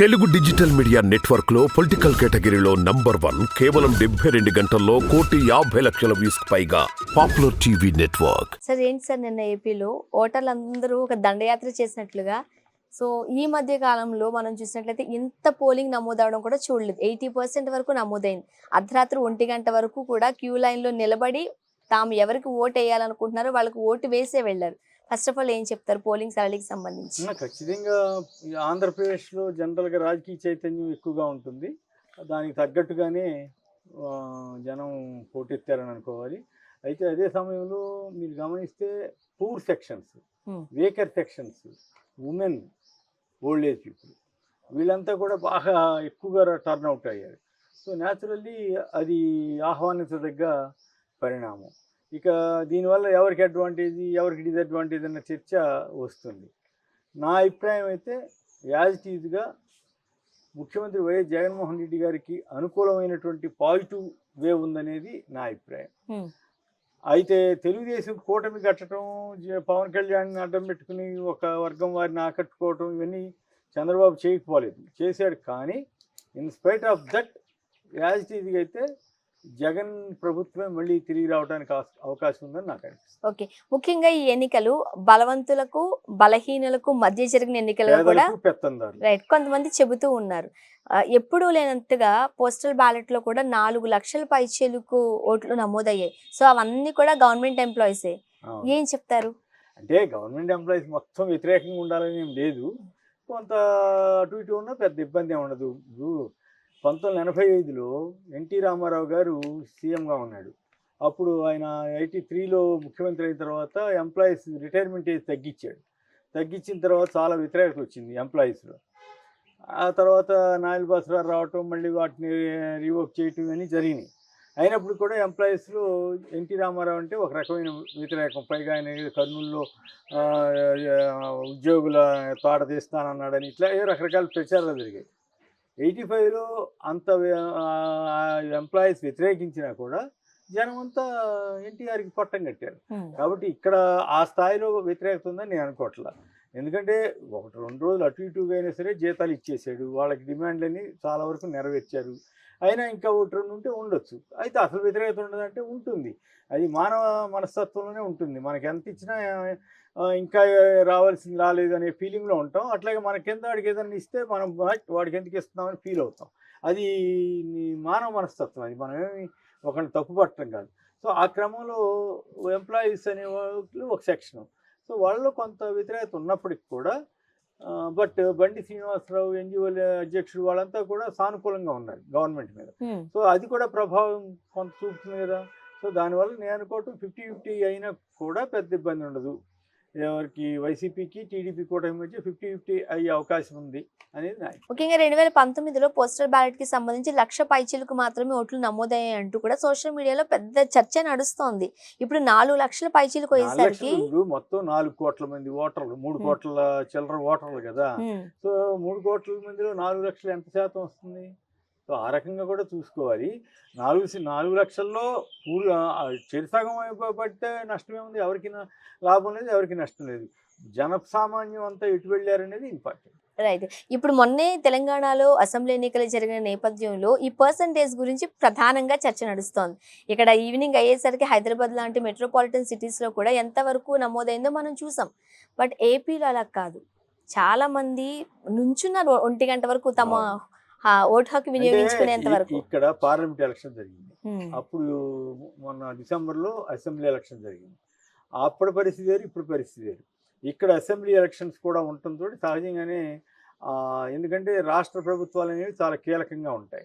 Telugu digital media నెట్వర్క్లో political కేటగిరీలో number one కేవలం డెబ్బై రెండు గంటల్లో కోటి యాభై లక్షల వ్యూస్ పైగా పాపులర్ టీవీ నెట్వర్క్. సార్ ఏంటి సార్ నిన్న ఏపీలో ఓటర్లు అందరూ ఒక దండయాత్ర చేసినట్లుగా? సో ఈ మధ్య కాలంలో మనం చూసినట్లయితే ఇంత పోలింగ్ నమోదవడం కూడా చూడలేదు. ఎయిటీ పర్సెంట్ వరకు నమోదైంది. అర్ధరాత్రి ఒంటి గంట వరకు కూడా క్యూ లైన్లో నిలబడి తాము ఎవరికి ఓటు వేయాలనుకుంటున్నారో వాళ్ళకి ఓటు వేసే వెళ్ళారు. ఫస్ట్ ఆఫ్ ఆల్ ఏం చెప్తారు? పోలింగ్ సరళికి సంబంధించి. ఖచ్చితంగా ఆంధ్రప్రదేశ్లో జనరల్గా రాజకీయ చైతన్యం ఎక్కువగా ఉంటుంది. దానికి తగ్గట్టుగానే జనం పోటెత్తారని అనుకోవాలి. అయితే అదే సమయంలో మీరు గమనిస్తే poor sections. Weaker sections women old age people వీళ్ళంతా కూడా బాగా ఎక్కువగా టర్న్ అవుట్ అయ్యారు. సో న్యాచురల్లీ అది ఆహ్వానించదగ్గ పరిణామం. ఇక దీనివల్ల ఎవరికి అడ్వాంటేజ్ ఎవరికి డిసడ్వాంటేజ్ అన్న చర్చ వస్తుంది. నా అభిప్రాయం అయితే యాజ్ ఇట్ ఈజ్గా ముఖ్యమంత్రి వైఎస్ జగన్మోహన్ రెడ్డి గారికి అనుకూలమైనటువంటి పాజిటివ్ వే ఉందనేది నా అభిప్రాయం. Hmm. అయితే తెలుగుదేశం కూటమి కట్టడం పవన్ కళ్యాణ్ అడ్డం పెట్టుకుని ఒక వర్గం వారిని ఆకట్టుకోవటం ఇవన్నీ చంద్రబాబు చేయకపోలేదు. చేశాడు కానీ in spite of that as it ఈజ్గా అయితే జగన్ ప్రభుత్వం మళ్ళీ తిరిగి రావడానికి అవకాశం ఉందని నాకు అనిపిస్తుంది. ఓకే. ముఖ్యంగా ఈ ఎన్నికలు బలవంతులకు బలహీనులకు మధ్య జరిగిన ఎన్నికలుగా కూడా రైట్ కొంతమంది చెబుతూ ఉన్నారు. ఎప్పుడూ లేనంతగా పోస్టల్ బ్యాలెట్లో కూడా నాలుగు లక్షల పైచీలకు ఓట్లు నమోదయ్యాయి. సో అవన్నీ కూడా గవర్నమెంట్ ఎంప్లాయీసే. ఏం చెప్తారు? అంటే గవర్నమెంట్ ఎంప్లాయీస్ మొత్తం వ్యతిరేకంగా ఉండాలని ఏం లేదు. కొంత అటు ఇటు ఉన్న పెద్ద ఇబ్బంది ఏమి ఉండదు. పంతొమ్మిది ఎనభై ఐదులో ఎన్టీ రామారావు గారు సీఎంగా ఉన్నాడు. అప్పుడు ఆయన ఎయిటీ త్రీలో ముఖ్యమంత్రి అయిన తర్వాత ఎంప్లాయీస్ రిటైర్మెంట్ ఏజ్ తగ్గించాడు. తగ్గించిన తర్వాత చాలా వ్యతిరేకత వచ్చింది ఎంప్లాయీస్లో. ఆ తర్వాత నాయల్ బసరావు రావటం మళ్ళీ వాటిని రీవర్క్ చేయటం ఇవన్నీ జరిగినాయి. అయినప్పుడు కూడా ఎంప్లాయీస్లో ఎన్టీ రామారావు అంటే ఒక రకమైన వ్యతిరేకం. పైగా ఆయన కర్నూలులో ఉద్యోగుల తాడ తీస్తానన్నాడని ఇట్లా ఏ రకరకాల ప్రచారాలు జరిగాయి. ఎయిటీ ఫైవ్లో అంత ఎంప్లాయీస్ వ్యతిరేకించినా కూడా జనం అంతా ఎన్టీఆర్కి పట్టం కట్టారు. కాబట్టి ఇక్కడ ఆ స్థాయిలో వ్యతిరేకత ఉందని నేను అనుకోవట్లా. ఎందుకంటే ఒకటి రెండు రోజులు అటు ఇటుగా అయినా సరే జీతాలు ఇచ్చేసాడు. వాళ్ళకి డిమాండ్లని చాలా వరకు నెరవేర్చారు. అయినా ఇంకా ఒకటి రెండు ఉంటే ఉండొచ్చు. అయితే అసలు వ్యతిరేకత ఉండదంటే ఉంటుంది. అది మానవ మనస్తత్వంలోనే ఉంటుంది. మనకి ఎంత ఇచ్చినా ఇంకా రావాల్సింది రాలేదు అనే ఫీలింగ్లో ఉంటాం. అట్లాగే మన కింద వాడికి ఏదైనా ఇస్తే మనం "వాట్, వాడికి ఎందుకు ఇస్తున్నామని ఫీల్ అవుతాం. అది మానవ మనస్తత్వం అది. మనం ఏమి ఒకరిని తప్పు పట్టడం కాదు. సో ఆ క్రమంలో ఎంప్లాయీస్ అనే వాళ్ళు ఒక సెక్షన్ సో వాళ్ళలో కొంత వ్యతిరేకత ఉన్నప్పటికి కూడా బట్ బండి శ్రీనివాసరావు ఎన్జిఓ అధ్యక్షుడు వాళ్ళంతా కూడా సానుకూలంగా ఉన్నారు గవర్నమెంట్ మీద. సో అది కూడా ప్రభావం కొంత చూపుతుంది కదా. సో దానివల్ల నేను అనుకోవటం ఫిఫ్టీ ఫిఫ్టీ అయినా కూడా పెద్ద ఇబ్బంది ఉండదు. ఎవరికి వైసీపీకి టీడీపీ కూటమి మధ్య ఫిఫ్టీ ఫిఫ్టీ అయ్యే అవకాశం ఉంది అనేది ముఖ్యంగా రెండు వేల పంతొమ్మిదిలో పోస్టల్ బ్యాలెట్కి సంబంధించి లక్ష పైచీలకు మాత్రమే ఓట్లు నమోదయ్యాయి అంటూ కూడా సోషల్ మీడియాలో పెద్ద చర్చ నడుస్తోంది ఇప్పుడు నాలుగు లక్షల పైచీలకు ఇప్పుడు మొత్తం నాలుగు కోట్ల మంది ఓటర్లు మూడు. కోట్ల చిల్లర ఓటర్లు కదా. సో మూడు కోట్ల మందిలో నాలుగు లక్షలు ఎంత శాతం వస్తుంది సో ఆ రకంగా కూడా చూసుకోవాలి. నాలుగు నాలుగు లక్షల్లో పూర్ చెరిసగం అయిపోబట్టే నష్టమే ఉంది ఎవరికి లాభం లేదు ఎవరికి నష్టం లేదు. జనసామాన్యం అంతా ఎటు వెళ్ళారనేది ఇంపార్టెంట్. రైట్. ఇప్పుడు మొన్నే తెలంగాణలో అసెంబ్లీ ఎన్నికలు జరిగిన నేపథ్యంలో ఈ పర్సంటేజ్ గురించి ప్రధానంగా చర్చ నడుస్తోంది. ఇక్కడ ఈవినింగ్ అయ్యేసరికి హైదరాబాద్ లాంటి మెట్రోపాలిటన్ సిటీస్లో కూడా ఎంత వరకు నమోదైందో మనం చూసాం. బట్ ఏపీలో అలా కాదు. చాలా మంది నుంచున్నారు ఒంటి గంట వరకు తమ ఆ, ఓటు హక్కు వినియోగించుకునేంత వరకు. ఇక్కడ పార్లమెంట్ ఎలక్షన్ జరిగింది. అప్పుడు మొన్న డిసెంబర్లో అసెంబ్లీ ఎలక్షన్ జరిగింది. అప్పటి పరిస్థితి వేరు ఇప్పుడు పరిస్థితి వేరు. ఇక్కడ అసెంబ్లీ ఎలక్షన్స్ కూడా ఉండటంతో సహజంగానే ఎందుకంటే రాష్ట్ర ప్రభుత్వాలు అనేవి చాలా కీలకంగా ఉంటాయి.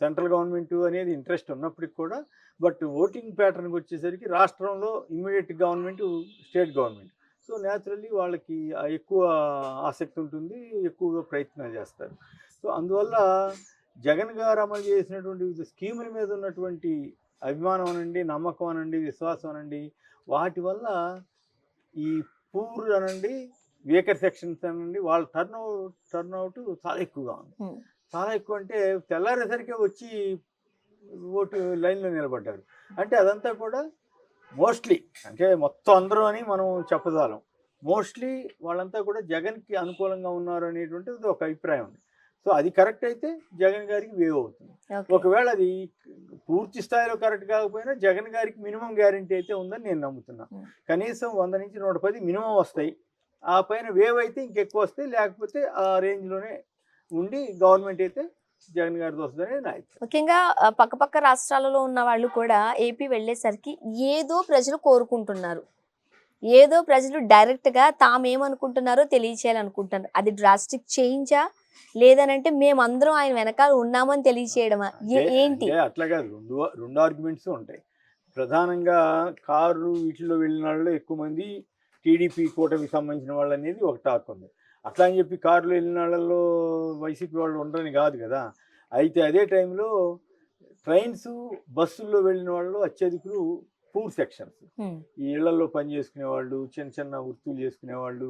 సెంట్రల్ గవర్నమెంట్ అనేది ఇంట్రెస్ట్ ఉన్నప్పటికి కూడా బట్ ఓటింగ్ ప్యాటర్న్కి వచ్చేసరికి రాష్ట్రంలో immediate government state government. So naturally వాళ్ళకి ఎక్కువ ఆసక్తి ఉంటుంది ఎక్కువగా ప్రయత్నాలు చేస్తారు. సో అందువల్ల జగన్ గారు అమలు చేసినటువంటి వివిధ స్కీముల మీద ఉన్నటువంటి అభిమానం అనండి నమ్మకం అనండి విశ్వాసం అనండి వాటి వల్ల ఈ పూర్ అనండి వేకర్ సెక్షన్స్ అనండి వాళ్ళ టర్న్ అవుట్ టర్న్ అవుట్ చాలా ఎక్కువగా ఉంది. చాలా ఎక్కువ అంటే తెల్లారేసరికి వచ్చి ఓటు లైన్లో నిలబడ్డారు. అంటే అదంతా కూడా మోస్ట్లీ అంటే మొత్తం అందరూ అని మనం చెప్పజాలం మోస్ట్లీ వాళ్ళంతా కూడా జగన్కి అనుకూలంగా ఉన్నారు అనేటువంటిది ఒక అభిప్రాయం ఉంది. సో అది కరెక్ట్ అయితే జగన్ గారికి వేవ్ అవుతుంది. ఒకవేళ అది పూర్తి స్థాయిలో కరెక్ట్ కాకపోయినా జగన్ గారికి మినిమం గ్యారంటీ అయితే ఉందని నేను నమ్ముతున్నా. కనీసం వంద నుంచి నూట పది మినిమం వస్తాయి. ఆ పైన వేవ్ అయితే ఇంకెక్కువ వస్తాయి. లేకపోతే ఆ రేంజ్లోనే ఉండి గవర్నమెంట్ అయితే జగన్ గారిది వస్తుందని నా. ముఖ్యంగా పక్కపక్క రాష్ట్రాలలో ఉన్న వాళ్ళు కూడా ఏపీ వెళ్ళేసరికి ఏదో ప్రజలు కోరుకుంటున్నారు. ఏదో ప్రజలు డైరెక్ట్గా తామేమనుకుంటున్నారో తెలియచేయాలనుకుంటున్నారు. అది డ్రాస్టిక్ చేంజా? లేదనంటే మేమందరం ఆయన వెనకాల ఉన్నామని తెలియచేయడమా? ఏంటి? అంటే అట్లా కాదు. రెండు రెండు ఆర్గ్యుమెంట్స్ ఉంటాయి. ప్రధానంగా కారు వీటిలో వెళ్ళిన వాళ్ళు ఎక్కువ మంది టీడీపీ కూటమికి సంబంధించిన వాళ్ళు అనేది ఒక టాక్ ఉంది. అట్లా అని చెప్పి కారులో వెళ్ళిన వాళ్ళలో వైసీపీ వాళ్ళు ఉండరని కాదు కదా. అయితే అదే టైంలో ట్రైన్స్ బస్సుల్లో వెళ్ళిన వాళ్ళు అత్యధికులు పూర్ సెక్షన్స్. ఈ ఇళ్ళలో పని చేసుకునే వాళ్ళు చిన్న చిన్న వృత్తులు చేసుకునే వాళ్ళు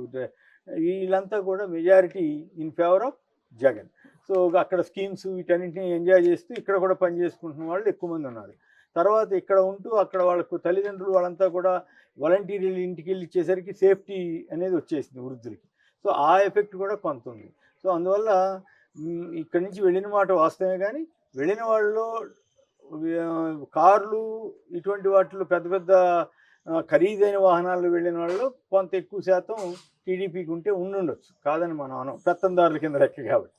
వీళ్ళంతా కూడా majority in favour of Jagan. So అక్కడ స్కీమ్స్ వీటన్నింటినీ ఎంజాయ్ చేస్తూ ఇక్కడ కూడా పని చేసుకుంటున్న వాళ్ళు ఎక్కువ మంది ఉన్నారు. తర్వాత ఇక్కడ ఉంటూ అక్కడ వాళ్ళకు తల్లిదండ్రులు వాళ్ళంతా కూడా వాలంటీర్లు ఇంటికి వెళ్ళి ఇచ్చేసరికి సేఫ్టీ అనేది వచ్చేసింది వృద్ధులకి. సో ఆ ఎఫెక్ట్ కూడా కొంత ఉంది. సో అందువల్ల ఇక్కడి నుంచి వెళ్ళిన మాట వాస్తవమే కానీ వెళ్ళిన వాళ్ళలో ఆ, కార్లు ఇటువంటి వాటిలో పెద్ద పెద్ద ఖరీదైన వాహనాల్లో వెళ్ళిన వాళ్ళు కొంత ఎక్కువ శాతం టీడీపీకి ఉంటే ఉండుండొచ్చు. కాదని మనం అనం పెత్తందారుల కింద లెక్క కాబట్టి.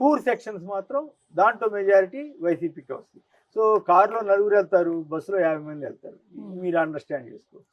పూర్ సెక్షన్స్ మాత్రం దాంట్లో మెజారిటీ వైసీపీకి వస్తుంది సో కారులో నలుగురు వెళ్తారు బస్సులో యాభై మంది వెళ్తారు. మీరు అండర్స్టాండ్ చేసుకోవచ్చు.